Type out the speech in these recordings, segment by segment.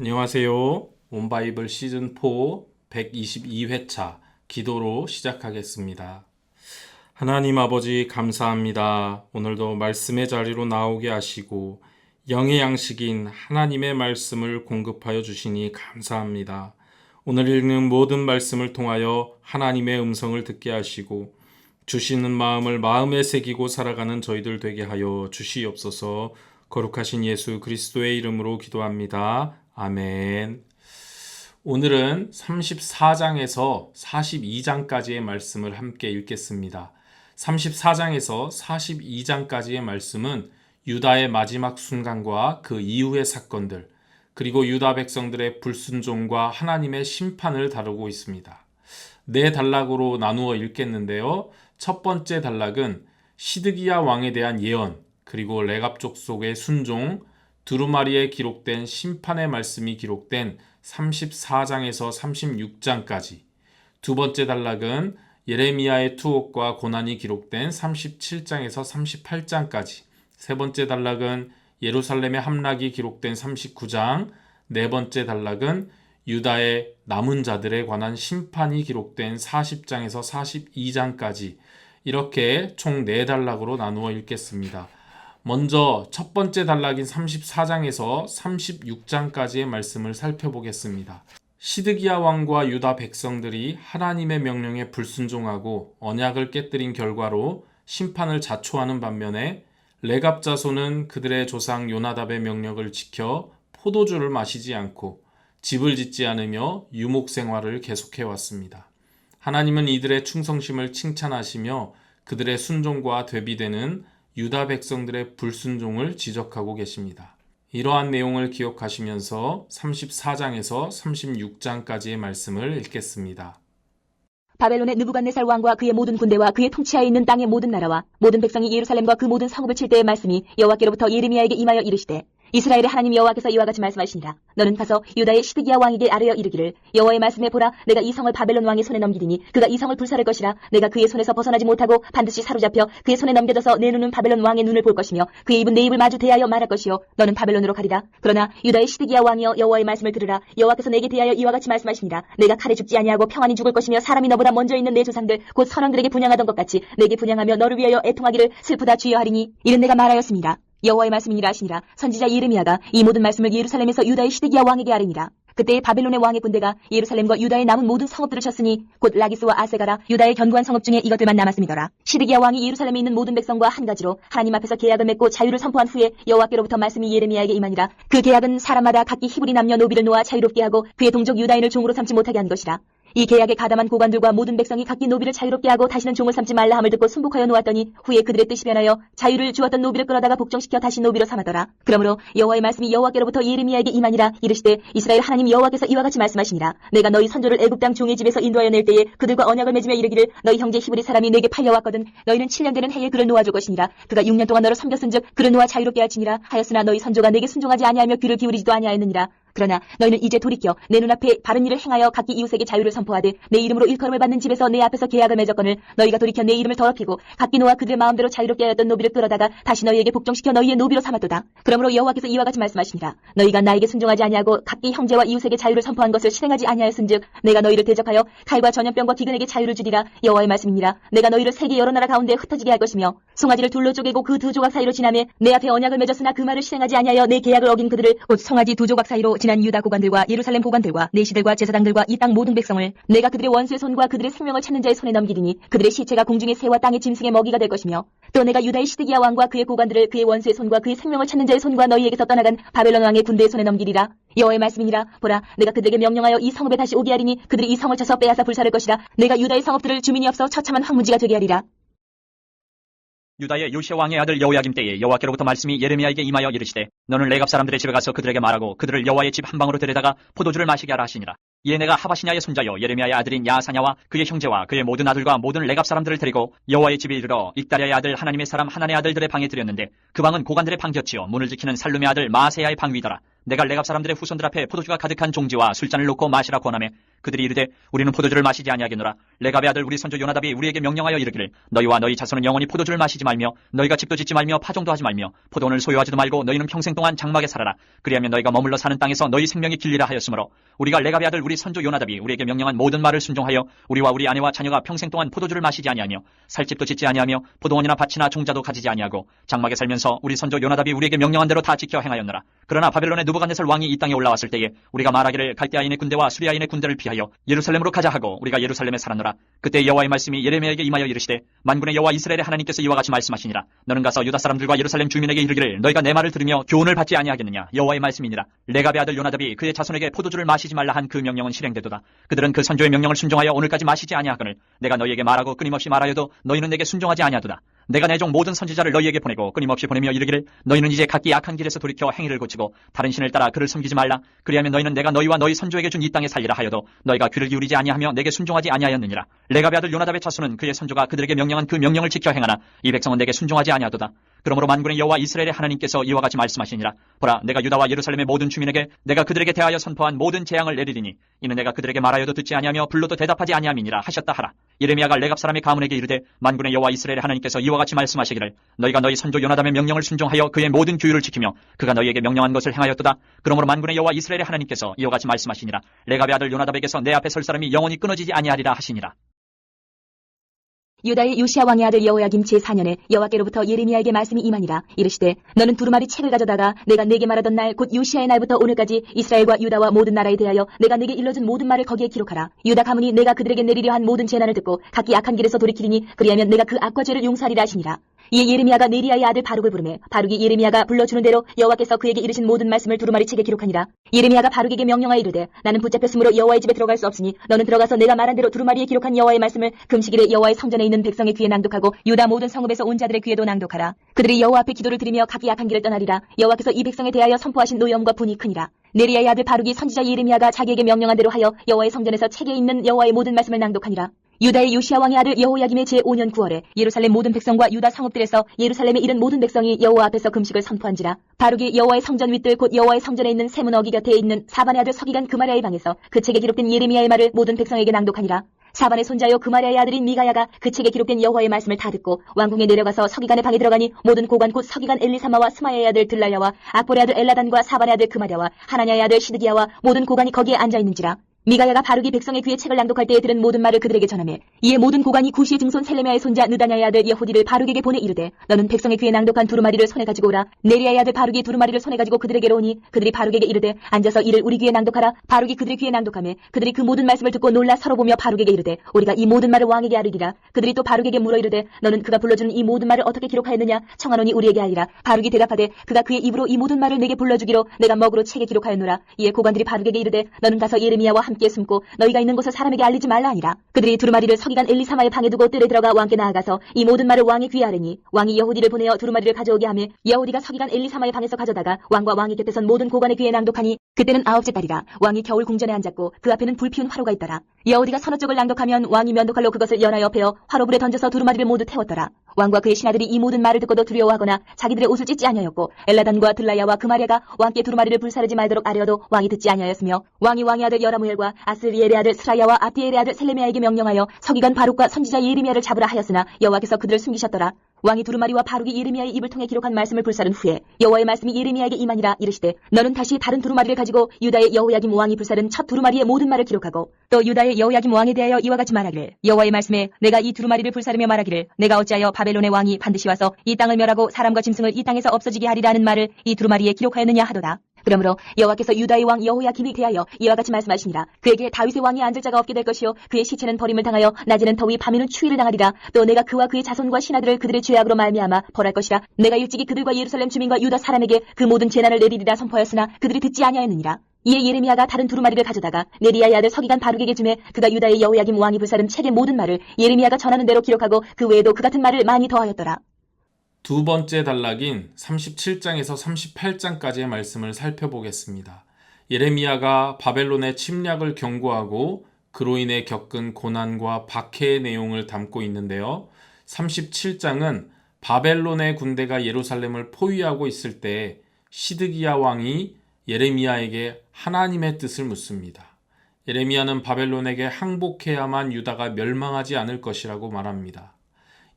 안녕하세요. 온바이블 시즌 4 122회차 기도로 시작하겠습니다. 하나님 아버지 감사합니다. 오늘도 말씀의 자리로 나오게 하시고 영의 양식인 하나님의 말씀을 공급하여 주시니 감사합니다. 오늘 읽는 모든 말씀을 통하여 하나님의 음성을 듣게 하시고 주시는 마음을 마음에 새기고 살아가는 저희들 되게 하여 주시옵소서 거룩하신 예수 그리스도의 이름으로 기도합니다. 아멘. 오늘은 34장에서 42장까지의 말씀을 함께 읽겠습니다. 34장에서 42장까지의 말씀은 유다의 마지막 순간과 그 이후의 사건들, 그리고 유다 백성들의 불순종과 하나님의 심판을 다루고 있습니다. 네 단락으로 나누어 읽겠는데요. 첫 번째 단락은 시드기야 왕에 대한 예언, 그리고 레갑 족속의 순종, 두루마리에 기록된 심판의 말씀이 기록된 34장에서 36장까지. 두 번째 단락은 예레미야의 투옥과 고난이 기록된 37장에서 38장까지. 세 번째 단락은 예루살렘의 함락이 기록된 39장. 네 번째 단락은 유다의 남은 자들에 관한 심판이 기록된 40장에서 42장까지. 이렇게 총네 단락으로 나누어 읽겠습니다. 먼저 첫 번째 단락인 34장에서 36장까지의 말씀을 살펴보겠습니다. 시드기야 왕과 유다 백성들이 하나님의 명령에 불순종하고 언약을 깨뜨린 결과로 심판을 자초하는 반면에 레갑 자손은 그들의 조상 요나답의 명령을 지켜 포도주를 마시지 않고 집을 짓지 않으며 유목 생활을 계속해 왔습니다. 하나님은 이들의 충성심을 칭찬하시며 그들의 순종과 대비되는 유다 백성들의 불순종을 지적하고 계십니다. 이러한 내용을 기억하시면서 34장에서 36장까지의 말씀을 읽겠습니다. 바벨론의 느부갓네살 왕과 그의 모든 군대와 그의 통치하에 있는 땅의 모든 나라와 모든 백성이 예루살렘과 그 모든 성읍을 칠 때의 말씀이 여호와께로부터 예레미야에게 임하여 이르시되 이스라엘의 하나님 여호와께서 이와 같이 말씀하시니라. 너는 가서 유다의 시드기야 왕에게 아뢰어 이르기를 여호와의 말씀에 보라 내가 이 성을 바벨론 왕의 손에 넘기리니 그가 이 성을 불살할 것이라. 내가 그의 손에서 벗어나지 못하고 반드시 사로잡혀 그의 손에 넘겨져서 내 눈은 바벨론 왕의 눈을 볼 것이며 그의 입은 내 입을 마주 대하여 말할 것이요. 너는 바벨론으로 가리라. 그러나 유다의 시드기야 왕이여 여호와의 말씀을 들으라. 여호와께서 내게 대하여 이와 같이 말씀하시니라. 내가 칼에 죽지 아니하고 평안히 죽을 것이며 사람이 너보다 먼저 있는 내 조상들 곧 선왕들에게 분양하던 것 같이 내게 분양하며 너를 위하여 애통하기를 슬프다 주여하리니 이는 내가 말하였습니다 여호와의 말씀이니라 하시니라. 선지자 예레미야가 이 모든 말씀을 예루살렘에서 유다의 시드기야 왕에게 아뢰니라. 그때 바벨론의 왕의 군대가 예루살렘과 유다의 남은 모든 성읍들을 쳤으니 곧 라기스와 아세가라 유다의 견고한 성읍 중에 이것들만 남았음이더라. 시드기야 왕이 예루살렘에 있는 모든 백성과 한 가지로 하나님 앞에서 계약을 맺고 자유를 선포한 후에 여호와께로부터 말씀이 예레미야에게 임하니라. 그 계약은 사람마다 각기 히브리 남녀 노비를 놓아 자유롭게 하고 그의 동족 유다인을 종으로 삼지 못하게 한 것이라 이 계약에 가담한 고관들과 모든 백성이 각기 노비를 자유롭게 하고 다시는 종을 삼지 말라 함을 듣고 순복하여 놓았더니 후에 그들의 뜻이 변하여 자유를 주었던 노비를 끌어다가 복종시켜 다시 노비로 삼았더라. 그러므로 여호와의 말씀이 여호와께로부터 예레미야에게 임하니라 이르시되 이스라엘 하나님 여호와께서 이와 같이 말씀하시니라 내가 너희 선조를 애굽 땅 종의 집에서 인도하여 낼 때에 그들과 언약을 맺으며 이르기를 너희 형제 히브리 사람이 내게 팔려왔거든 너희는 7년 되는 해에 그를 놓아줄 것이니라. 그가 6년 동안 너를 섬겼은즉 그를 놓아 자유롭게 할지니라 하였으나 너희 선조가 내게 순종하지 아니하며 귀를 기울이지도 아니하였느니라 그러나 너희는 이제 돌이켜 내 눈앞에 바른 일을 행하여 각기 이웃에게 자유를 선포하되 내 이름으로 일컬음을 받는 집에서 내 앞에서 계약을 맺었거늘 너희가 돌이켜 내 이름을 더럽히고 각기 노아 그들의 마음대로 자유롭게 하였던 노비를 끌어다가 다시 너희에게 복종시켜 너희의 노비로 삼았도다. 그러므로 여호와께서 이와 같이 말씀하시니라. 너희가 나에게 순종하지 아니하고 각기 형제와 이웃에게 자유를 선포한 것을 실행하지 아니하였은즉 내가 너희를 대적하여 칼과 전염병과 기근에게 자유를 주리라. 여호와의 말씀이니라. 내가 너희를 세계 여러 나라 가운데 흩어지게 할 것이며 송아지를 둘로 쪼개고 그 두 조각 사이로 지나매 내 앞에 언약을 맺었으나 그 말을 실행하지 아니하여 내 계약을 어긴 그들을 곧 송아지 두 조각 사이로 지난 유다 고관들과 예루살렘 고관들과 내시들과 제사장들과 이 땅 모든 백성을 내가 그들의 원수의 손과 그들의 생명을 찾는 자의 손에 넘기리니 그들의 시체가 공중의 새와 땅의 짐승의 먹이가 될 것이며 또 내가 유다의 시드기야 왕과 그의 고관들을 그의 원수의 손과 그의 생명을 찾는 자의 손과 너희에게서 떠나간 바벨론 왕의 군대의 손에 넘기리라. 여호와의 말씀이니라. 보라 내가 그들에게 명령하여 이 성읍에 다시 오게 하리니 그들이 이 성을 쳐서 빼앗아 불살할 것이라. 내가 유다의 성읍들을 주민이 없어 처참한 황무지가 되게 하리라 유다의 요시아 왕의 아들 여호야김 때에 여호와께로부터 말씀이 예레미야에게 임하여 이르시되 너는 레갑 사람들의 집에 가서 그들에게 말하고 그들을 여호와의 집 한 방으로 데려다가 포도주를 마시게 하라 하시니라 이에 내가 하바시냐의 손자여 예레미야의 아들인 야사냐와 그의 형제와 그의 모든 아들과 모든 레갑 사람들을 데리고 여호와의 집에 이르러 익다리아의 아들 하나님의 사람 하나의 아들들의 방에 들였는데 그 방은 고관들의 방곁이요 문을 지키는 살룸의 아들 마세야의 방 위더라. 내가 레갑 사람들의 후손들 앞에 포도주가 가득한 종지와 술잔을 놓고 마시라 권하매 그들이 이르되 우리는 포도주를 마시지 아니하겠노라. 레갑의 아들 우리 선조 요나답이 우리에게 명령하여 이르기를 너희와 너희 자손은 영원히 포도주를 마시지 말며 너희가 집도 짓지 말며 파종도 하지 말며 포도원을 소유하지도 말고 너희는 평생 동안 장막에 살아라. 그리하면 너희가 머물러 사는 땅에서 너희 생명이 길리라 하였으므로 우리가 레갑의 아들 우리 선조 요나답이 우리에게 명령한 모든 말을 순종하여 우리와 우리 아내와 자녀가 평생 동안 포도주를 마시지 아니하며 살집도 짓지 아니하며 포도원이나 밭이나 종자도 가지지 아니하고 장막에 살면서 우리 선조 요나답이 우리에게 명령한 대로 다 지켜 행하였노라. 그러나 바벨론의 누부갓네살 왕이 이 땅에 올라왔을 때에 우리가 말하기를 갈대아인의 군대와 수리아인의 군대를 피하여 예루살렘으로 가자 하고 우리가 예루살렘에 살았노라. 그때 여호와의 말씀이 예레미야에게 임하여 이르시되 만군의 여호와 이스라엘의 하나님께서 이와 같이 말씀하시니라. 너는 가서 유다 사람들과 예루살렘 주민에게 이르기를 너희가 내 말을 들으며 교훈을 받지 아니하겠느냐? 여호와의 말씀이니라. 레갑의 아들 요나답이 그의 자손에게 포도주를 마시지 말라 한 그 명령 은 실행되도다. 그들은 그 선조의 명령을 순종하여 오늘까지 마시지 아니하거늘 내가 너희에게 말하고 끊임없이 말하여도 너희는 내게 순종하지 아니하도다. 내가 내 종 모든 선지자를 너희에게 보내고 끊임없이 보내며 이르기를 너희는 이제 각기 악한 길에서 돌이켜 행위를 고치고 다른 신을 따라 그를 섬기지 말라. 그리하면 너희는 내가 너희와 너희 선조에게 준 이 땅에 살리라 하여도 너희가 귀를 기울이지 아니하며 내게 순종하지 아니하였느니라. 레갑의 아들 요나답의 자손은 그의 선조가 그들에게 명령한 그 명령을 지켜 행하나 이 백성은 내게 순종하지 아니하도다 그러므로 만군의 여호와 이스라엘의 하나님께서 이와 같이 말씀하시니라. 보라 내가 유다와 예루살렘의 모든 주민에게 내가 그들에게 대하여 선포한 모든 재앙을 내리리니 이는 내가 그들에게 말하여도 듣지 아니하며 불러도 대답하지 아니함이니라 하셨다 하라. 예레미야가 레갑 사람의 가문에게 이르되 만군의 여호와 이스라엘의 하나님께서 이와 같이 말씀하시기를 너희가 너희 선조 요나담의 명령을 순종하여 그의 모든 규율을 지키며 그가 너희에게 명령한 것을 행하였도다. 그러므로 만군의 여호와 이스라엘의 하나님께서 이와 같이 말씀하시니라. 레갑의 아들 요나답에게서 내 앞에 설 사람이 영원히 끊어지지 아니하리라 하시니라 유다의 요시아 왕의 아들 여호야김 제4년에 여호와께로부터 예레미야에게 말씀이 임하니라. 이르시되 너는 두루마리 책을 가져다가 내가 내게 말하던 날 곧 요시아의 날부터 오늘까지 이스라엘과 유다와 모든 나라에 대하여 내가 내게 일러준 모든 말을 거기에 기록하라. 유다 가문이 내가 그들에게 내리려 한 모든 재난을 듣고 각기 악한 길에서 돌이키리니 그리하면 내가 그 악과 죄를 용서하리라 하시니라 이에 예레미야가 네리야의 아들 바룩을 부르매 바룩이 예레미야가 불러주는 대로 여호와께서 그에게 이르신 모든 말씀을 두루마리 책에 기록하니라. 예레미야가 바룩에게 명령하여 이르되 나는 붙잡혔으므로 여호와의 집에 들어갈 수 없으니 너는 들어가서 내가 말한 대로 두루마리에 기록한 여호와의 말씀을 금식일에 여호와의 성전에 있는 백성의 귀에 낭독하고 유다 모든 성읍에서 온 자들의 귀에도 낭독하라. 그들이 여호와 앞에 기도를 드리며 각기 악한 길을 떠나리라. 여호와께서 이 백성에 대하여 선포하신 노염과 분이 크니라. 네리야의 아들 바룩이 선지자 예레미야가 자기에게 명령한 대로 하여 여호와의 성전에서 책에 있는 여호와의 모든 말씀을 낭독하니라 유다의 요시아 왕의 아들 여호야김의 제5년 9월에 예루살렘 모든 백성과 유다 성읍들에서 예루살렘에 이른 모든 백성이 여호와 앞에서 금식을 선포한지라. 바룩이 여호와의 성전 윗들 곧 여호와의 성전에 있는 세문 어기 곁에 있는 사반의 아들 서기관 그마리아의 방에서 그 책에 기록된 예레미야의 말을 모든 백성에게 낭독하니라. 사반의 손자여 그마리아의 아들인 미가야가 그 책에 기록된 여호와의 말씀을 다 듣고 왕궁에 내려가서 서기관의 방에 들어가니 모든 고관 곧 서기관 엘리사마와 스마야의 아들 들라야와 악볼의 아들 엘라단과 사반의 아들 그마랴와 하나냐의 아들 시드기야와 모든 고관이 거기에 앉아 있는지라 미가야가 바룩이 백성의 귀에 책을 낭독할 때에 들은 모든 말을 그들에게 전하매 이에 모든 고관이 구시의 증손 셀레미아의 손자 느다냐의 아들 여후디를 바룩에게 보내 이르되 너는 백성의 귀에 낭독한 두루마리를 손에 가지고 오라. 네리아의 아들 바룩이 두루마리를 손에 가지고 그들에게로 오니 그들이 바룩에게 이르되 앉아서 이를 우리 귀에 낭독하라. 바룩이 그들의 귀에 낭독하며 그들이 그 모든 말씀을 듣고 놀라 서로 보며 바룩에게 이르되 우리가 이 모든 말을 왕에게 아르리라. 그들이 또 바룩에게 물어 이르되 너는 그가 불러주는 이 모든 말을 어떻게 기록하였느냐? 청하노니 우리에게 알리라. 바룩이 대답하되 그가 그의 입으로 이 모든 말을 내게 불러주기로 내가 먹으로 책에 기록하였노라. 이에 고관들이 바룩에게 이르되 너는 가서 예레미야와 함께 숨고 너희가 있는 곳을 사람에게 알리지 말라 하니라. 그들이 두루마리를 서기관 엘리사마의 방에 두고 뜰에 들어가 왕께 나아가서 이 모든 말을 왕의 귀에 아뢰니 왕이 여후디를 보내어 두루마리를 가져오게 하며 여후디가 서기관 엘리사마의 방에서 가져다가 왕과 왕의 곁에 선 모든 고관의 귀에 낭독하니 그때는 아홉째 달이라. 왕이 겨울 궁전에 앉았고 그 앞에는 불 피운 화로가 있더라. 여후디가 서너 쪽을 낭독하면 왕이 면도칼로 그것을 연하여 베어 화로불에 던져서 두루마리를 모두 태웠더라 왕과 그의 신하들이 이 모든 말을 듣고도 두려워하거나 자기들의 옷을 찢지 아니하였고 엘라단과 들라야와 그마리아가 왕께 두루마리를 불사르지 말도록 아뢰어도 왕이 듣지 아니하였으며 왕이 왕의 아들 여라무엘과 아스리엘의 아들 스라야와 아띠엘의 아들 셀레미야에게 명령하여 서기관 바룩과 선지자 예레미야를 잡으라 하였으나 여호와께서 그들을 숨기셨더라 왕이 두루마리와 바룩이 예레미야의 입을 통해 기록한 말씀을 불사른 후에 여호와의 말씀이 예레미야에게 임하니라 이르시되 너는 다시 다른 두루마리를 가지고 유다의 여호야김 왕이 불사른 첫 두루마리의 모든 말을 기록하고 또 유다의 여호야김 왕에 대하여 이와 같이 말하기를 여호와의 말씀에 내가 이 두루마리를 불사르며 말하기를 내가 어찌하여 바벨론의 왕이 반드시 와서 이 땅을 멸하고 사람과 짐승을 이 땅에서 없어지게 하리라는 말을 이 두루마리에 기록하였느냐 하도다 그러므로 여호와께서 유다의 왕 여호야김이 대하여 이와 같이 말씀하시니라. 그에게 다윗의 왕이 앉을 자가 없게 될 것이요 그의 시체는 버림을 당하여 낮에는 더위 밤에는 추위를 당하리라. 또 내가 그와 그의 자손과 신하들을 그들의 죄악으로 말미암아 벌할 것이라. 내가 일찍이 그들과 예루살렘 주민과 유다 사람에게 그 모든 재난을 내리리라 선포하였으나 그들이 듣지 아니하였느니라. 이에 예레미야가 다른 두루마리를 가져다가 네리야의 아들 서기관 바룩에게 주매 그가 유다의 여호야김 왕이 불사른 책의 모든 말을 예레미야가 전하는 대로 기록하고 그 외에도 그 같은 말을 많이 더하였더라 두 번째 단락인 37장에서 38장까지의 말씀을 살펴보겠습니다. 예레미야가 바벨론의 침략을 경고하고 그로 인해 겪은 고난과 박해의 내용을 담고 있는데요. 37장은 바벨론의 군대가 예루살렘을 포위하고 있을 때 시드기야 왕이 예레미야에게 하나님의 뜻을 묻습니다. 예레미야는 바벨론에게 항복해야만 유다가 멸망하지 않을 것이라고 말합니다.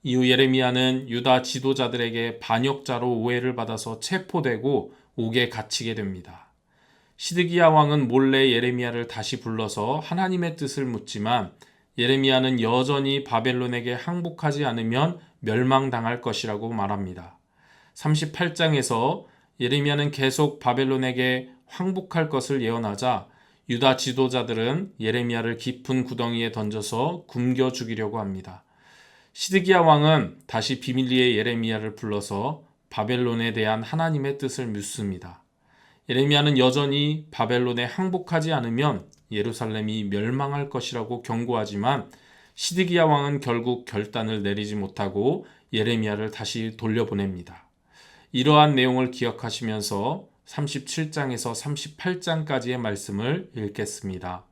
이후 예레미야는 유다 지도자들에게 반역자로 오해를 받아서 체포되고 옥에 갇히게 됩니다. 시드기야 왕은 몰래 예레미야를 다시 불러서 하나님의 뜻을 묻지만 예레미야는 여전히 바벨론에게 항복하지 않으면 멸망당할 것이라고 말합니다. 38장에서 예레미야는 계속 바벨론에게 항복할 것을 예언하자 유다 지도자들은 예레미야를 깊은 구덩이에 던져서 굶겨 죽이려고 합니다. 시드기야 왕은 다시 비밀리에 예레미야를 불러서 바벨론에 대한 하나님의 뜻을 묻습니다. 예레미야는 여전히 바벨론에 항복하지 않으면 예루살렘이 멸망할 것이라고 경고하지만 시드기야 왕은 결국 결단을 내리지 못하고 예레미야를 다시 돌려보냅니다. 이러한 내용을 기억하시면서 37장에서 38장까지의 말씀을 읽겠습니다.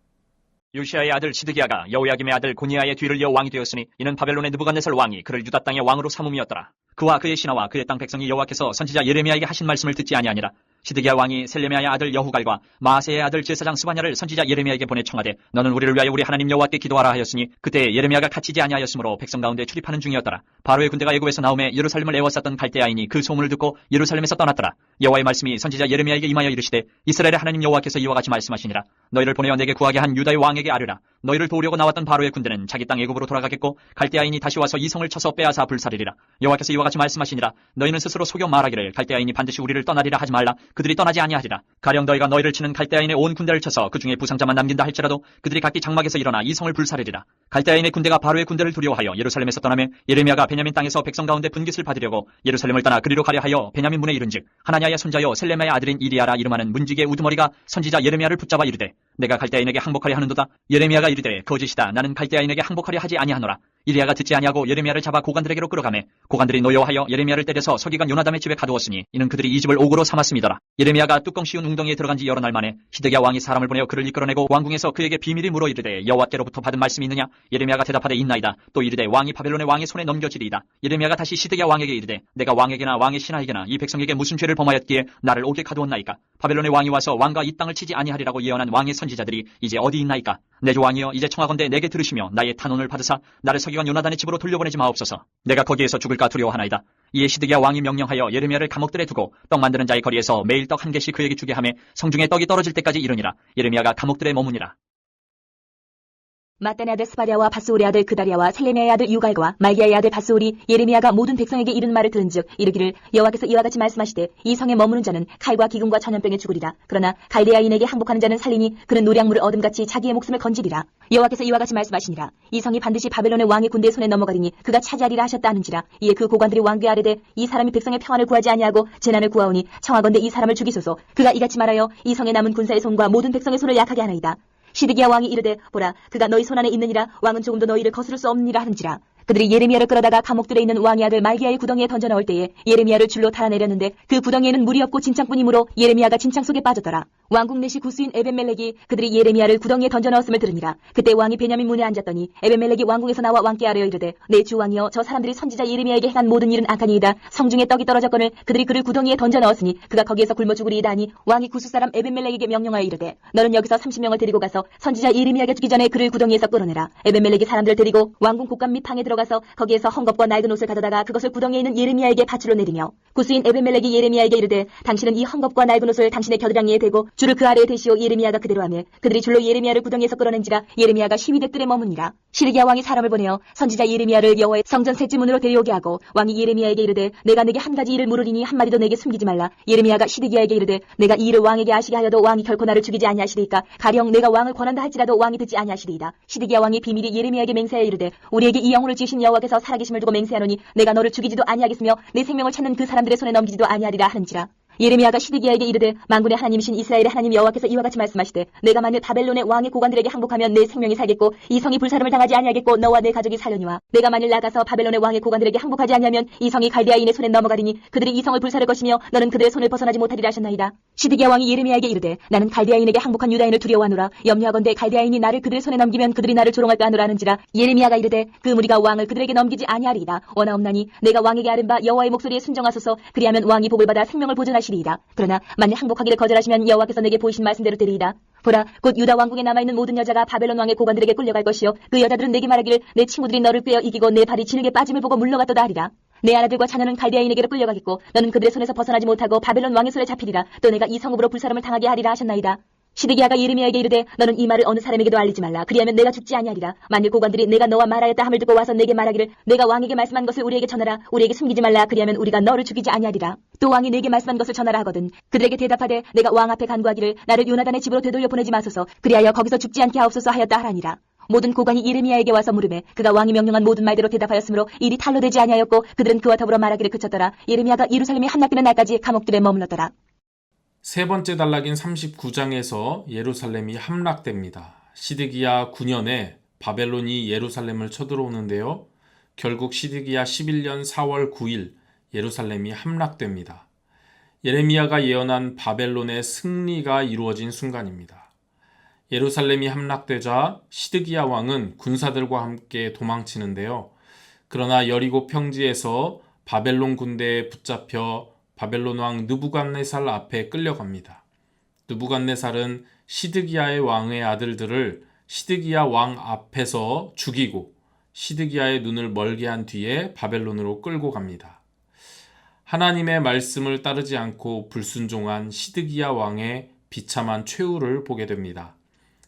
요시아의 아들 시드기야가 여호야김의 아들 고니아의 뒤를 이어 왕이 되었으니 이는 바벨론의 느부갓네살 왕이 그를 유다 땅의 왕으로 삼음이었더라. 그와 그의 신하와 그의 땅 백성이 여호와께서 선지자 예레미야에게 하신 말씀을 듣지 아니하니라. 시드기야 왕이 셀레미야의 아들 여후갈과 마아세의 아들 제사장 스바냐를 선지자 예레미야에게 보내 청하되 너는 우리를 위하여 우리 하나님 여호와께 기도하라 하였으니 그때 예레미야가 갇히지 아니하였으므로 백성 가운데 출입하는 중이었더라. 바로의 군대가 애굽에서 나오매 예루살렘을 애워쌌던 갈대아인이 그 소문을 듣고 예루살렘에서 떠났더라. 여호와의 말씀이 선지자 예레미야에게 임하여 이르시되 이스라엘의 하나님 여호와께서 이와 같이 말씀하시니라. 너희를 보내어 내게 구하게 한 유다의 왕에게 아뢰라. 너희를 도우려고 나왔던 바로의 군대는 자기 땅 애굽으로 돌아가겠고 갈대아인이 다시 와서 이 성을 쳐서 빼앗아 불살이리라. 여호와께서 이와 같이 말씀하시니라. 너희는 스스로 속여 말하기를 갈대아인이 반드시 우리를 떠나리라 하지 말라. 그들이 떠나지 아니하리라. 가령 너희가 너희를 치는 갈대아인의 온 군대를 쳐서 그 중에 부상자만 남긴다 할지라도 그들이 각기 장막에서 일어나 이 성을 불살이리라. 갈대아인의 군대가 바로의 군대를 두려워하여 예루살렘에서 떠나며 예레미야가 베냐민 땅에서 백성 가운데 분깃을 받으려고 예루살렘을 떠나 그리로 가려 하여 베냐민 문에 이른즉 하나냐의 손자여 셀레마의 아들인 이리야라 이름하는 문지기의 우두머리가 선지자 예레미야를 붙잡아 이르되 내가 갈대아인에게 항복하려 하는도다. 예레미야가 이르되 거짓이다. 나는 갈대아인에게 항복하려 하지 아니하노라. 이리야가 듣지 아니하고 예레미야를 잡아 고관들에게로 끌어가매 고관들이 노여하여 예레미야를 때려서 서기관 요나담의 집에 가두었으니 이는 그들이 이 집을 옥으로 삼았음이더라. 예레미야가 뚜껑 씌운 웅덩이에 들어간 지 여러 날 만에 시드기야 왕이 사람을 보내어 그를 이끌어내고 왕궁에서 그에게 비밀이 물어 이르되 여호와께로부터 받은 말씀이 있느냐? 예레미야가 대답하되 있나이다. 또 이르되 왕이 바벨론의 왕의 손에 넘겨지리이다. 예레미야가 다시 시드기야 왕에게 이르되 내가 왕에게나 왕의 신하에게나 이 백성에게 무슨 죄를 범하였기에 나를 옥에 가두었나이까? 바벨론의 왕이 와서 왕과 이 땅을 치지 아니하리라고 예언한 왕의 선지자들이 이제 어디 있나이까? 내 주 왕이여 이제 청하건대 내게 들으시며 나의 탄원을 받으사 나를 서 기관 요나단의 집으로 돌려보내지 마옵소서. 내가 거기에서 죽을까 두려워하나이다. 이에 시드기야 왕이 명령하여 예레미야를 감옥들에 두고 떡 만드는 자의 거리에서 매일 떡 한 개씩 그에게 주게 하며 성중에 떡이 떨어질 때까지 이르니라. 예레미야가 감옥들에 머무니라. 마단의 아들 스바랴와 바스올의 아들 그다리아와 셀레미야의 아들 유갈과 말기야의 아들 바스올이 예레미야가 모든 백성에게 이른 말을 들은즉 이르기를 여호와께서 이와 같이 말씀하시되 이 성에 머무는 자는 칼과 기근과 전염병에 죽으리라. 그러나 갈대아인에게 항복하는 자는 살리니 그는 노량물을 얻음같이 자기의 목숨을 건지리라. 여호와께서 이와 같이 말씀하시니라. 이 성이 반드시 바벨론의 왕의 군대의 손에 넘어가리니 그가 차지하리라 하셨다 하는지라. 이에 그 고관들이 왕께 아뢰되 이 사람이 백성의 평안을 구하지 아니하고 재난을 구하오니 청하건대 이 사람을 죽이소서. 그가 이같이 말하여 이 성에 남은 군사의 손과 모든 백성의 손을 약하게 하나이다 시드기야 왕이 이르되 보라 그가 너희 손안에 있느니라. 왕은 조금도 너희를 거스를 수 없느니라 하는지라 그들이 예레미야를 끌어다가 감옥들에 있는 왕의 아들 말기야의 구덩이에 던져 넣을 때에 예레미야를 줄로 달아내렸는데 그 구덩이에는 물이 없고 진창뿐이므로 예레미야가 진창 속에 빠졌더라. 왕국 내시 구수인 에벤멜렉이 그들이 예레미야를 구덩이에 던져 넣었음을 들으니라. 그때 왕이 베냐민 문에 앉았더니 에벤멜렉이 왕궁에서 나와 왕께 아뢰어 이르되 내 주 왕이여 저 사람들이 선지자 예레미야에게 행한 모든 일은 악하니이다. 성중에 떡이 떨어졌거늘 그들이 그를 구덩이에 던져 넣었으니 그가 거기에서 굶어 죽으리이다 하니 왕이 구수 사람 에벤멜렉에게 명령하여 이르되 너는 여기서 30명을 데리고 가서 선지자 예레미야가 죽기 전에 그를 구덩이에서 끌어내라. 에벤멜렉이 사람들을 데리고 왕궁 곡간 및 방에 들어가 서 거기에서 헝겊과 낡은 옷을 가져다가 그것을 구덩이에 있는 예레미야에게 밭으로 내리며 구수인 에벤멜렉이 예레미야에게 이르되 당신은 이 헝겊과 낡은 옷을 당신의 겨드랑이에 대고 줄을 그 아래에 대시오 예레미야가 그대로 하며 그들이 줄로 예레미야를 구덩이에서 끌어낸 지라 예레미야가 시위대 뜰에 머무니라 시르기야 왕이 사람을 보내어 선지자 예레미야를 여호와의 성전 셋지문으로 데려오게 하고 왕이 예레미야에게 이르되 내가 내게 한 가지 일을 물으리니 한 마디도 내게 숨기지 말라. 예레미야가 시드기야에게 이르되 내가 이 일을 왕에게 아시게 하여도 왕이 결코 나를 죽이지 아니하시리까. 가령 내가 왕을 권한다 할지라도 왕이 듣지 아니하시리이다. 시드기야 왕이 비밀이 예레미야에게 맹세하여 이르되 우리에게 이 영혼을 지으신 여호와께서 살아계심을 두고 맹세하노니 내가 너를 죽이지도 아니하겠으며 내 생명을 찾는 그 사람들의 손에 넘기지도 아니하리라 하는지라 예레미야가 시드기야에게 이르되 만군의 하나님이신 이스라엘의 하나님 여호와께서 이와 같이 말씀하시되 내가 만일 바벨론의 왕의 고관들에게 항복하면 내 생명이 살겠고 이 성이 불사름을 당하지 아니하겠고 너와 내 가족이 살려니와 내가 만일 나가서 바벨론의 왕의 고관들에게 항복하지 아니하면 이 성이 갈대아인의 손에 넘어가리니 그들이 이 성을 불사를 것이며 너는 그들의 손을 벗어나지 못하리라 하셨나이다. 시드기야 왕이 예레미야에게 이르되 나는 갈대아인에게 항복한 유다인을 두려워하노라. 염려하건대 갈대아인이 나를 그들의 손에 넘기면 그들이 나를 조롱할까 하노라 하는지라. 예레미야가 이르되 그 무리가 왕을 그들에게 넘기지 아니하리이다. 원하옵나니 내가 왕에게 아른 바 여호와의 목소리에 순정하소서. 그리하면 왕이 복을 받아 생명을 보존하시니 하시리이다. 그러나 만일 항복하기를 거절하시면 여호와께서 내게 보이신 말씀대로 되리이다. 보라, 곧 유다 왕국에 남아있는 모든 여자가 바벨론 왕의 고관들에게 끌려갈 것이요. 그 여자들은 내게 말하기를 내 친구들이 너를 꿰어 이기고 내 발이 진흙에 빠짐을 보고 물러갔도다 하리라. 내 아내들과 자녀는 갈대아인에게로 끌려가겠고 너는 그들의 손에서 벗어나지 못하고 바벨론 왕의 손에 잡히리라. 또 내가 이 성읍으로 불사람을 당하게 하리라 하셨나이다. 시드기야가 예레미야에게 이르되 너는 이 말을 어느 사람에게도 알리지 말라. 그리하면 내가 죽지 아니하리라. 만일 고관들이 내가 너와 말하였다 함을 듣고 와서 내게 말하기를 내가 왕에게 말씀한 것을 우리에게 전하라. 우리에게 숨기지 말라. 그리하면 우리가 너를 죽이지 아니하리라. 또 왕이 내게 말씀한 것을 전하라 하거든. 그들에게 대답하되 내가 왕 앞에 간구하기를 나를 요나단의 집으로 되돌려 보내지 마소서. 그리하여 거기서 죽지 않게 하옵소서 하였다 하라니라. 모든 고관이 예레미야에게 와서 물음에 그가 왕이 명령한 모든 말대로 대답하였으므로 일이 탈로 되지 아니하였고 그들은 그와 더불어 말하기를 그쳤더라. 예레미야가 예루살렘이 함락되는 날까지 감옥들에 머물렀더라 세 번째 단락인 39장에서 예루살렘이 함락됩니다. 시드기야 9년에 바벨론이 예루살렘을 쳐들어오는데요. 결국 시드기야 11년 4월 9일 예루살렘이 함락됩니다. 예레미야가 예언한 바벨론의 승리가 이루어진 순간입니다. 예루살렘이 함락되자 시드기야 왕은 군사들과 함께 도망치는데요. 그러나 여리고 평지에서 바벨론 군대에 붙잡혀 바벨론 왕 느부갓네살 앞에 끌려갑니다. 느부갓네살은 시드기야의 왕의 아들들을 시드기야 왕 앞에서 죽이고 시드기야의 눈을 멀게 한 뒤에 바벨론으로 끌고 갑니다. 하나님의 말씀을 따르지 않고 불순종한 시드기야 왕의 비참한 최후를 보게 됩니다.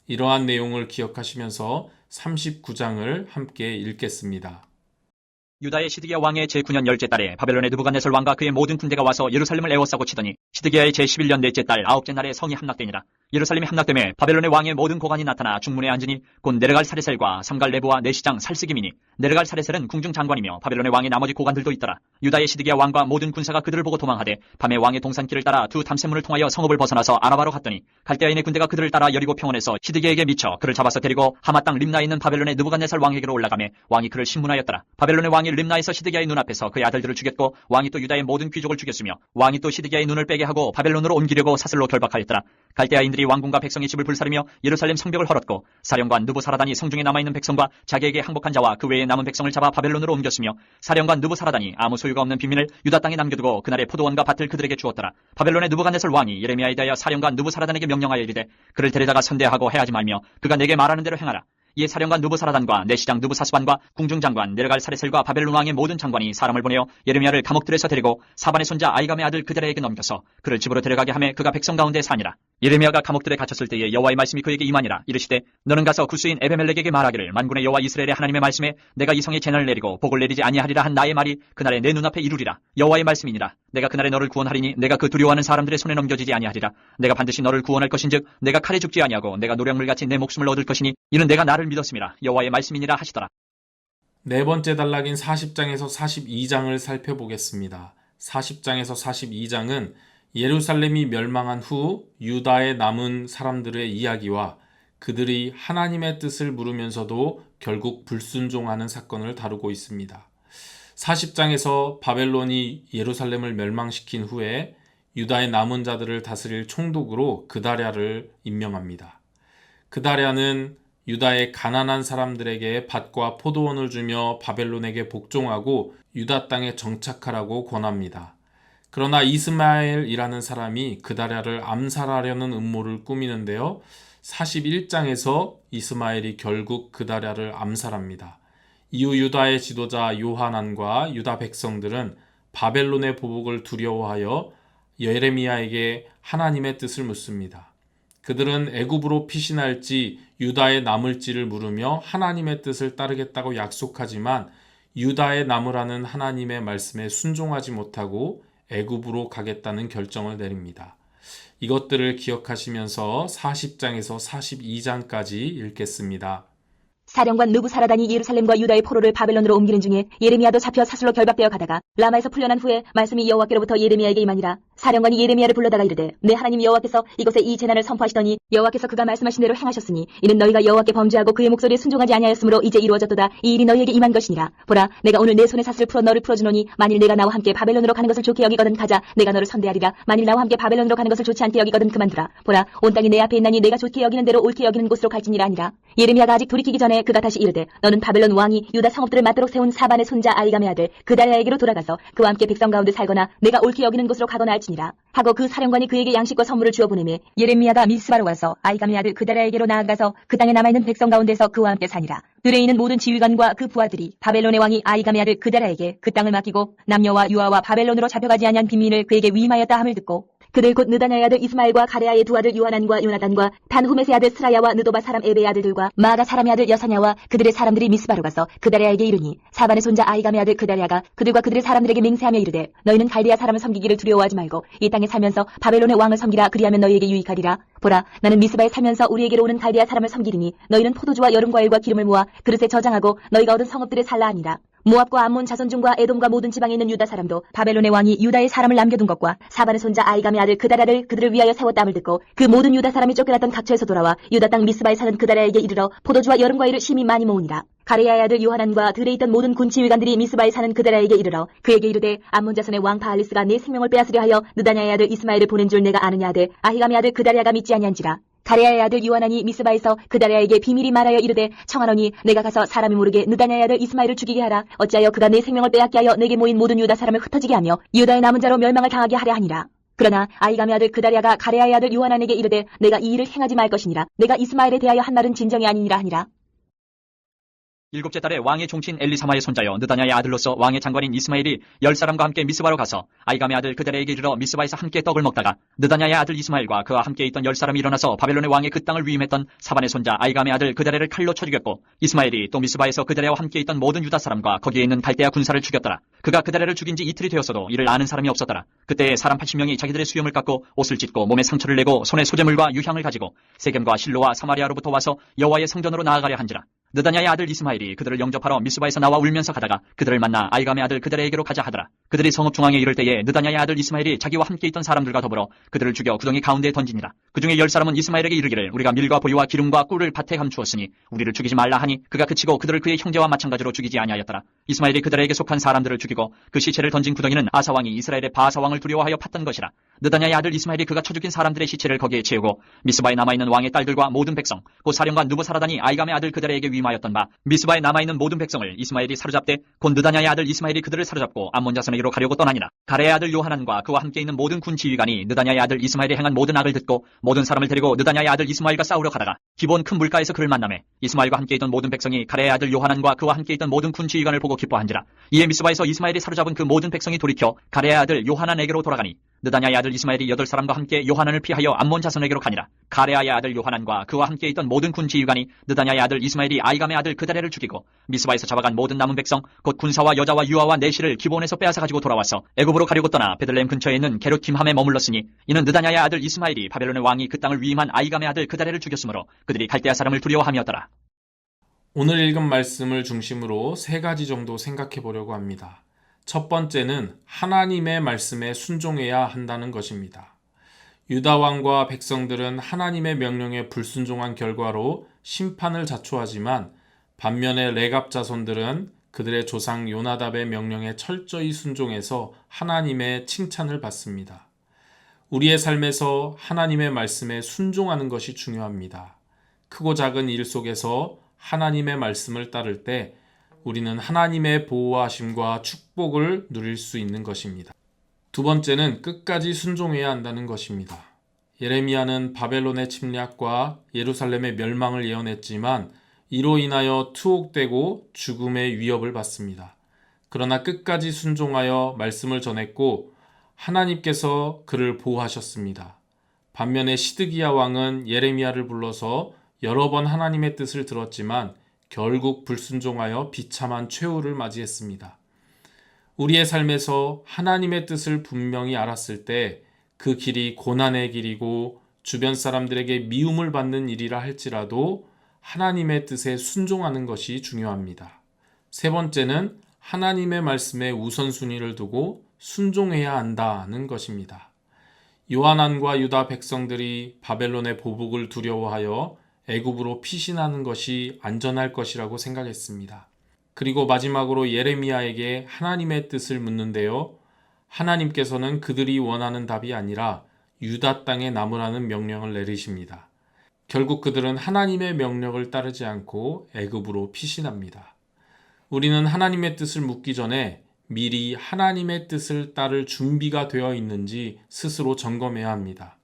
이러한 내용을 기억하시면서 39장을 함께 읽겠습니다. 유다의 시드기야 왕의 제9년 열째 달에 바벨론의 느부갓네살 왕과 그의 모든 군대가 와서 예루살렘을 에워싸고 치더니 시드기야의 제11년 넷째 달 아홉째 날에 성이 함락되니라. 예루살렘이 함락됨에 바벨론의 왕의 모든 고관이 나타나 중문에 앉으니 곧 내르갈 사레셀과 삼갈 레보와 내시장 살스김이니 내르갈 사레셀은 궁중 장관이며 바벨론의 왕의 나머지 고관들도 있더라. 유다의 시드기야 왕과 모든 군사가 그들을 보고 도망하되 밤에 왕의 동산길을 따라 두 탐세문을 통하여 성읍을 벗어나서 아라바로 갔더니 갈대아인의 군대가 그들을 따라 여리고 평원에서 시드기야에게 미쳐 그를 잡아서 데리고 하마 땅 림나에 있는 바벨론의 느부갓네살 왕에게로 올라가매 왕이 그를 신문하였더라. 바벨론의 왕이 림나에서 시드기야의 눈앞에서 그의 아들들을 죽였고 왕이 또 유다의 모든 귀족을 죽였으며 왕이 또 시드기야의 눈을 빼게 하고 바벨론으로 옮기려고 사슬로 결박하였더라. 갈대아인들이 왕궁과 백성의 집을 불사르며 예루살렘 성벽을 헐었고 사령관 느부사라단이 성중에 남아있는 백성과 자기에게 항복한 자와 그 외에 남은 백성을 잡아 바벨론으로 옮겼으며 사령관 느부사라단이 아무 소유가 없는 빈민을 유다 땅에 남겨두고 그날의 포도원과 밭을 그들에게 주었더라. 바벨론의 느부갓네살 왕이 예레미야에 대하여 사령관 느부사라단에게 명령하여 이르되 그를 데려다가 선대하고 해하지 말며 그가 내게 말하는 대로 행하라. 이에 사령관 누부사라단과 내시장 누부사스반과 궁중장관 네르갈 사레셀과 바벨론 왕의 모든 장관이 사람을 보내어 예레미야를 감옥들에서 데리고 사반의 손자 아이감의 아들 그들에게 넘겨서 그를 집으로 데려가게 하며 그가 백성 가운데 사니라. 예레미야가 감옥들에 갇혔을 때에 여호와의 말씀이 그에게 임하니라. 이르시되 너는 가서 구스인 에베멜렉에게 말하기를 만군의 여호와 이스라엘의 하나님의 말씀에 내가 이 성에 재난을 내리고 복을 내리지 아니하리라 한 나의 말이 그날에 내 눈앞에 이루리라. 여호와의 말씀이니라. 내가 그날에 너를 구원하리니 내가 그 두려워하는 사람들의 손에 넘겨지지 아니하리라. 내가 반드시 너를 구원할 것인즉 내가 칼에 죽지 아니하고 내가 노량물같이 내 목숨을 얻을 것이니 이는 내가 나를 믿었음이라. 여호와의 말씀이니라 하시더라. 네 번째 단락인 40장에서 42장을 살펴보겠습니다. 40장에서 42장은 예루살렘이 멸망한 후 유다에 남은 사람들의 이야기와 그들이 하나님의 뜻을 물으면서도 결국 불순종하는 사건을 다루고 있습니다. 40장에서 바벨론이 예루살렘을 멸망시킨 후에 유다의 남은 자들을 다스릴 총독으로 그다랴를 임명합니다. 그다랴는 유다의 가난한 사람들에게 밭과 포도원을 주며 바벨론에게 복종하고 유다 땅에 정착하라고 권합니다. 그러나 이스마엘이라는 사람이 그다랴를 암살하려는 음모를 꾸미는데요. 41장에서 이스마엘이 결국 그다랴를 암살합니다. 이후 유다의 지도자 요하난과 유다 백성들은 바벨론의 보복을 두려워하여 예레미야에게 하나님의 뜻을 묻습니다. 그들은 애굽으로 피신 할지 유다에 남을지를 물으며 하나님의 뜻을 따르겠다고 약속하지만 유다에 남으라는 하나님의 말씀에 순종하지 못하고 애굽으로 가겠다는 결정을 내립니다. 이것들을 기억하시면서 40장에서 42장까지 읽겠습니다. 사령관 느부사라단이 예루살렘과 유다의 포로를 바벨론으로 옮기는 중에 예레미야도 잡혀 사슬로 결박되어 가다가 라마에서 풀려난 후에 말씀이 여호와께로부터 예레미야에게 임하니라 사령관이 예레미야를 불러다가 이르되 내 하나님 여호와께서 이곳에 이 재난을 선포하시더니 여호와께서 그가 말씀하신 대로 행하셨으니 이는 너희가 여호와께 범죄하고 그의 목소리에 순종하지 아니하였으므로 이제 이루어졌도다. 이 일이 너희에게 임한 것이니라. 보라 내가 오늘 내 손에 사슬을 풀어 너를 풀어주노니 만일 내가 나와 함께 바벨론으로 가는 것을 좋게 여기거든 가자. 내가 너를 선대하리라. 만일 나와 함께 바벨론으로 가는 것을 좋지 않게 여기거든 그만두라. 보라 온 땅이 내 앞에 있나니 내가 좋게 여기는 대로 옳게 여기는 곳으로 갈지니라 아니라. 예레미야가 아직 돌이키기 전에 그가 다시 이르되 너는 바벨론 왕이 유다 성읍들을 맞도록 세운 사반의 손자 아이감의 아들 그달랴에게로 돌아가서 그와 함께 백성 가운데 살거나 내가 옳게 여기는 곳으로 가거나 할지니 것이니라. 하고 그 사령관이 그에게 양식과 선물을 주어 보내매 예레미야가 미스바로 와서 아이감의 아들 그다라에게로 나아가서 그 땅에 남아있는 백성 가운데서 그와 함께 사니라. 들에 있는 모든 지휘관과 그 부하들이 바벨론의 왕이 아이감의 아들 그다라에게 그 땅을 맡기고 남녀와 유아와 바벨론으로 잡혀가지 아니한 비밀을 그에게 위임하였다 함을 듣고 그들 곧 느다냐의 아들 이스마엘과 가레아의 두 아들 요하난과 요나단과 단후메스의 아들 스라야와 느도바 사람 에베의 아들들과 마가 사람의 아들 여사냐와 그들의 사람들이 미스바로 가서 그다랴에게 이르니 사반의 손자 아이감의 아들 그다랴가 그들과 그들의 사람들에게 맹세하며 이르되 너희는 갈대아 사람을 섬기기를 두려워하지 말고 이 땅에 살면서 바벨론의 왕을 섬기라 그리하면 너희에게 유익하리라. 보라 나는 미스바에 살면서 우리에게로 오는 갈대아 사람을 섬기리니 너희는 포도주와 여름 과일과 기름을 모아 그릇에 저장하고 너희가 얻은 성읍들에 살라 하니라 모압과 암몬 자손 중과 에돔과 모든 지방에 있는 유다 사람도 바벨론의 왕이 유다의 사람을 남겨둔 것과 사반의 손자 아이감의 아들 그다라를 그들을 위하여 세웠다함을 듣고 그 모든 유다 사람이 쫓겨났던 각처에서 돌아와 유다 땅 미스바에 사는 그다라에게 이르러 포도주와 여름 과일을 심히 많이 모으니라. 가레야의 아들 요하난과 들에 있던 모든 군치위관들이 미스바에 사는 그다라에게 이르러 그에게 이르되 암몬 자손의 왕 바알리스가 네 생명을 빼앗으려 하여 느다냐의 아들 이스마엘을 보낸 줄 내가 아느냐 하되 아히감의 아들 그다랴가 믿지 아니한지라 가레야의 아들 요하난이 미스바에서 그다랴에게 비밀이 말하여 이르되 청하노니 내가 가서 사람이 모르게 느다냐의 아들 이스마엘을 죽이게 하라. 어찌하여 그가 내 생명을 빼앗게 하여 내게 모인 모든 유다 사람을 흩어지게 하며 유다의 남은 자로 멸망을 당하게 하려 하니라. 그러나 아이감의 아들 그다랴가 가레야의 아들 요하난에게 이르되 내가 이 일을 행하지 말 것이니라. 내가 이스마엘에 대하여 한 말은 진정이 아니니라 하니라 일곱째 달에 왕의 종친 엘리사마의 손자여 느다냐의 아들로서 왕의 장관인 이스마엘이 열 사람과 함께 미스바로 가서 아이감의 아들 그다라에게 이르러 미스바에서 함께 떡을 먹다가 느다냐의 아들 이스마엘과 그와 함께 있던 열 사람이 일어나서 바벨론의 왕의 그 땅을 위임했던 사반의 손자 아이감의 아들 그다라를 칼로 쳐 죽였고 이스마엘이 또 미스바에서 그다라와 함께 있던 모든 유다 사람과 거기에 있는 갈대아 군사를 죽였더라. 그가 그다라를 죽인 지 이틀이 되었어도 이를 아는 사람이 없었더라. 그때 사람 80명이 자기들의 수염을 깎고 옷을 찢고 몸에 상처를 내고 손에 소재물과 유향을 가지고 세겜과 실로와 사마리아로부터 와서 여호와의 성전으로 나아가려 한지라. 느다냐의 아들 이스마엘이 그들을 영접하러 미스바에서 나와 울면서 가다가 그들을 만나 아이감의 아들 그들에게로 가자 하더라. 그들이 성읍 중앙에 이를 때에 느다냐의 아들 이스마엘이 자기와 함께 있던 사람들과 더불어 그들을 죽여 구덩이 가운데에 던지니라. 그 중에 열 사람은 이스마엘에게 이르기를 우리가 밀과 보리와 기름과 꿀을 밭에 감추었으니 우리를 죽이지 말라 하니 그가 그치고 그들을 그의 형제와 마찬가지로 죽이지 아니하였더라. 이스마엘이 그들에게 속한 사람들을 죽이고 그 시체를 던진 구덩이는 아사왕이 이스라엘의 바사왕을 두려워하여 팠던 것이라. 느다냐의 아들 이스마엘이 그가 쳐 죽인 사람들의 시체를 거기에 채우고 미스바에 남아있는 왕의 딸들과 모든 백성 곧 사령관 누부사라단이 아이감의 아들 그들에게 위임하였던 바 미스바 에 남아있는 모든 백성을 이스마엘이 사로잡되 곧 느다냐의 아들 이스마엘이 그들을 사로잡고 암몬 자손에게로 가려고 떠나니라. 가레의 아들 요하난과 그와 함께 있는 모든 군 지휘관이 느다냐의 아들 이스마엘이 행한 모든 악을 듣고 모든 사람을 데리고 느다냐의 아들 이스마엘과 싸우려 가다가 기본 큰 물가에서 그를 만남에 이스마엘과 함께 있던 모든 백성이 가레의 아들 요하난과 그와 함께 있던 모든 군 지휘관을 보고 기뻐한지라. 이에 미스바에서 이스마엘이 사로잡은 그 모든 백성이 돌이켜 가레의 아들 요하난에게로 돌아가니 느다냐의 아들 이스마엘이 여덟 사람과 함께 요하난을 피하여 암몬 자손에게로 가니라. 가레아의 아들 요하난과 그와 함께 있던 모든 군 지휘관이 느다냐의 아들 이스마엘이 아이감의 아들 그다레를 죽이고 미스바에서 잡아간 모든 남은 백성 곧 군사와 여자와 유아와 내시를 기본에서 빼앗아 가지고 돌아와서 애굽으로 가려고 떠나 베들레헴 근처에 있는 게롯팀함에 머물렀으니 이는 느다냐의 아들 이스마엘이 바벨론의 왕이 그 땅을 위임한 아이감의 아들 그다레를 죽였으므로 그들이 갈대아 사람을 두려워함이었더라. 오늘 읽은 말씀을 중심으로 세 가지 정도 생각해 보려고 합니다. 첫 번째는 하나님의 말씀에 순종해야 한다는 것입니다. 유다 왕과 백성들은 하나님의 명령에 불순종한 결과로 심판을 자초하지만 반면에 레갑 자손들은 그들의 조상 요나답의 명령에 철저히 순종해서 하나님의 칭찬을 받습니다. 우리의 삶에서 하나님의 말씀에 순종하는 것이 중요합니다. 크고 작은 일 속에서 하나님의 말씀을 따를 때 우리는 하나님의 보호하심과 축복을 누릴 수 있는 것입니다. 두 번째는 끝까지 순종해야 한다는 것입니다. 예레미야는 바벨론의 침략과 예루살렘의 멸망을 예언했지만 이로 인하여 투옥되고 죽음의 위협을 받습니다. 그러나 끝까지 순종하여 말씀을 전했고 하나님께서 그를 보호하셨습니다. 반면에 시드기야 왕은 예레미야를 불러서 여러 번 하나님의 뜻을 들었지만 결국 불순종하여 비참한 최후를 맞이했습니다. 우리의 삶에서 하나님의 뜻을 분명히 알았을 때 그 길이 고난의 길이고 주변 사람들에게 미움을 받는 일이라 할지라도 하나님의 뜻에 순종하는 것이 중요합니다. 세 번째는 하나님의 말씀에 우선순위를 두고 순종해야 한다는 것입니다. 요한안과 유다 백성들이 바벨론의 보복을 두려워하여 애굽으로 피신하는 것이 안전할 것이라고 생각했습니다. 그리고 마지막으로 예레미야에게 하나님의 뜻을 묻는데요. 하나님께서는 그들이 원하는 답이 아니라 유다 땅에 남으라는 명령을 내리십니다. 결국 그들은 하나님의 명령을 따르지 않고 애굽으로 피신합니다. 우리는 하나님의 뜻을 묻기 전에 미리 하나님의 뜻을 따를 준비가 되어 있는지 스스로 점검해야 합니다.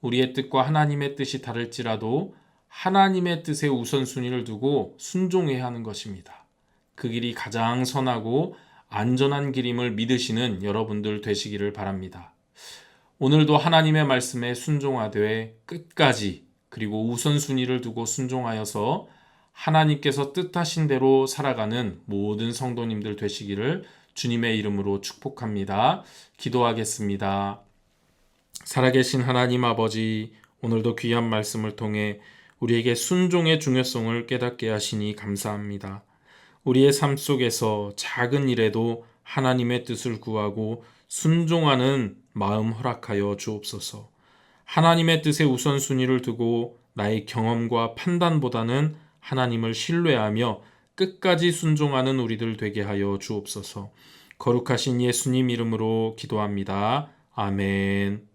우리의 뜻과 하나님의 뜻이 다를지라도 하나님의 뜻에 우선순위를 두고 순종해야 하는 것입니다. 그 길이 가장 선하고 안전한 길임을 믿으시는 여러분들 되시기를 바랍니다. 오늘도 하나님의 말씀에 순종하되 끝까지 그리고 우선순위를 두고 순종하여서 하나님께서 뜻하신 대로 살아가는 모든 성도님들 되시기를 주님의 이름으로 축복합니다. 기도하겠습니다. 살아계신 하나님 아버지, 오늘도 귀한 말씀을 통해 우리에게 순종의 중요성을 깨닫게 하시니 감사합니다. 우리의 삶 속에서 작은 일에도 하나님의 뜻을 구하고 순종하는 마음 허락하여 주옵소서. 하나님의 뜻에 우선순위를 두고 나의 경험과 판단보다는 하나님을 신뢰하며 끝까지 순종하는 우리들 되게 하여 주옵소서. 거룩하신 예수님 이름으로 기도합니다. 아멘.